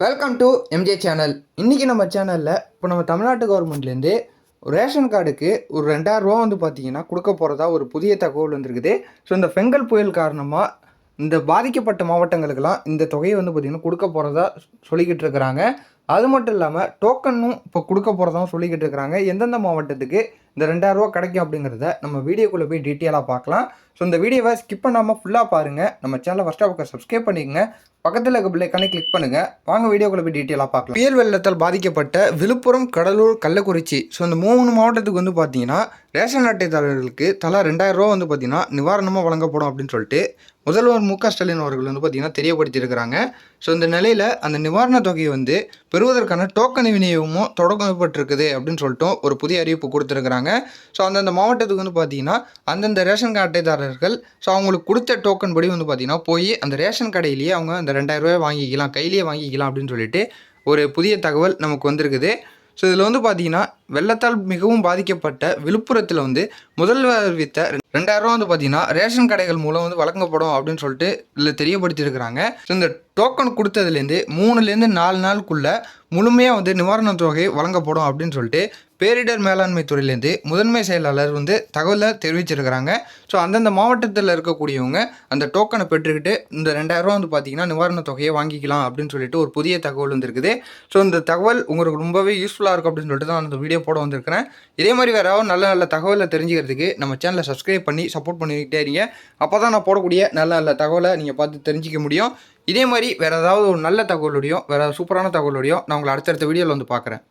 Welcome to MJ channel இன்றைக்கி நம்ம சேனலில் இப்போ நம்ம தமிழ்நாட்டு கவர்மெண்ட்லேருந்து ரேஷன் கார்டுக்கு ஒரு ரெண்டாயிரம் ரூபா வந்து பார்த்தீங்கன்னா கொடுக்க போகிறதா ஒரு புதிய தகவல் வந்திருக்குது. ஸோ இந்த பெங்கல் புயல் காரணமாக இந்த பாதிக்கப்பட்ட மாவட்டங்களுக்கெல்லாம் இந்த தொகையை வந்து பார்த்திங்கன்னா கொடுக்க போகிறதா சொல்லிக்கிட்டு இருக்கிறாங்க. அது மட்டும் இல்லாமல் டோக்கனும் இப்போ கொடுக்க போகிறதாவும் சொல்லிக்கிட்டு இருக்கிறாங்க எந்தெந்த மாவட்டத்துக்கு இந்த ரெண்டாயிரரூவா கிடைக்கும் அப்படிங்கிறத நம்ம வீடியோக்குள்ளே போய் டீட்டெயிலாக பார்க்கலாம். ஸோ இந்த வீடியோவை ஸ்கிப் பண்ணாமல் ஃபுல்லாக பாருங்கள் நம்ம சேனலை ஃபஸ்ட் ஆஃப் சப்ஸ்கிரைப் பண்ணிக்கங்க. பக்கத்தில் இருக்க பிள்ளைக்கானே கிளிக் பண்ணுங்கள் வாங்க வீடியோக்குள்ளே போய் டீட்டெயிலாக பார்க்கலாம். புயல் வெள்ளத்தால் பாதிக்கப்பட்ட விழுப்புரம் கடலூர் கள்ளக்குறிச்சி. ஸோ இந்த மூணு மாவட்டத்துக்கு வந்து பார்த்தீங்கன்னா ரேஷன் அட்டைதாரர்களுக்கு தலா ரெண்டாயிரம் ரூபா வந்து பார்த்தீங்கன்னா நிவாரணமாக வழங்கப்படும் அப்படின்னு சொல்லிட்டு முதல்வர் மு க ஸ்டாலின் அவர்கள் வந்து பார்த்தீங்கன்னா தெரியப்படுத்தியிருக்கிறாங்க. ஸோ இந்த நிலையில் அந்த நிவாரணத் தொகையை வந்து பெறுவதற்கான டோக்கன் விநியோகமும் தொடங்கப்பட்டிருக்குது அப்படின்னு சொல்லிட்டு ஒரு புதிய அறிவிப்பு கொடுத்துருக்குறாங்க. ஸோ அந்தந்த மாவட்டத்துக்கு வந்து பார்த்தீங்கன்னா அந்தந்த ரேஷன் கார்டு அட்டைதாரர்கள் ஸோ அவங்களுக்கு கொடுத்த டோக்கன் படி வந்து பார்த்தீங்கன்னா போய் அந்த ரேஷன் கடையிலேயே அவங்க அந்த ரெண்டாயிரம் வாங்கிக்கலாம் கையிலேயே வாங்கிக்கலாம் அப்படின்னு சொல்லிட்டு ஒரு புதிய தகவல் நமக்கு வந்திருக்குது. ஸோ இதில் வந்து பார்த்தீங்கன்னா வெள்ளத்தால் மிகவும் பாதிக்கப்பட்ட விழுப்புரத்தில் வந்து முதல்வர் அறிவித்த ரெண்டாயிரம் வந்து பார்த்தீங்கன்னா ரேஷன் கடைகள் மூலம் வந்து வழங்கப்படும் அப்படின்னு சொல்லிட்டு இதில் தெரியப்படுத்தியிருக்கிறாங்க. ஸோ இந்த டோக்கன் கொடுத்ததுலேருந்து மூணுலேருந்து நாலு நாளுக்குள்ள முழுமையாக வந்து நிவாரணத் தொகை வழங்கப்படும் அப்படின்னு சொல்லிட்டு பேரிடர் மேலாண்மை துறையிலேருந்து முதன்மை செயலாளர் வந்து தகவலை தெரிவிச்சிருக்கிறாங்க. ஸோ அந்தந்த மாவட்டத்தில் இருக்கக்கூடியவங்க அந்த டோக்கனை பெற்றுக்கிட்டு இந்த ரெண்டாயிரம் வந்து பார்த்தீங்கன்னா நிவாரணத் தொகையை வாங்கிக்கலாம் அப்படின்னு சொல்லிட்டு ஒரு புதிய தகவல் வந்துருக்குது ஸோ இந்த தகவல் உங்களுக்கு ரொம்பவே யூஸ்ஃபுல்லாக இருக்கும் அப்படின்னு சொல்லிட்டு தான் அந்த வீடியோ போட வந்திருக்கிறேன். இதே மாதிரி வேறு ஏதாவது நல்ல நல்ல தகவலை தெரிஞ்சுக்கிறதுக்கு நம்ம சேனலை சப்ஸ்கிரைப் பண்ணி சப்போர்ட் பண்ணிக்கிட்டே இருங்க. அப்போ தான் நான் போடக்கூடிய நல்ல நல்ல தகவலை நீங்கள் பார்த்து தெரிஞ்சிக்க முடியும். இதே மாதிரி வேறு ஏதாவது ஒரு நல்ல தகவலோடையும் வேறு சூப்பரான தகவலோடையும் நான் உங்களை அடுத்தடுத்த வீடியோவில் வந்து பார்க்குறேன்.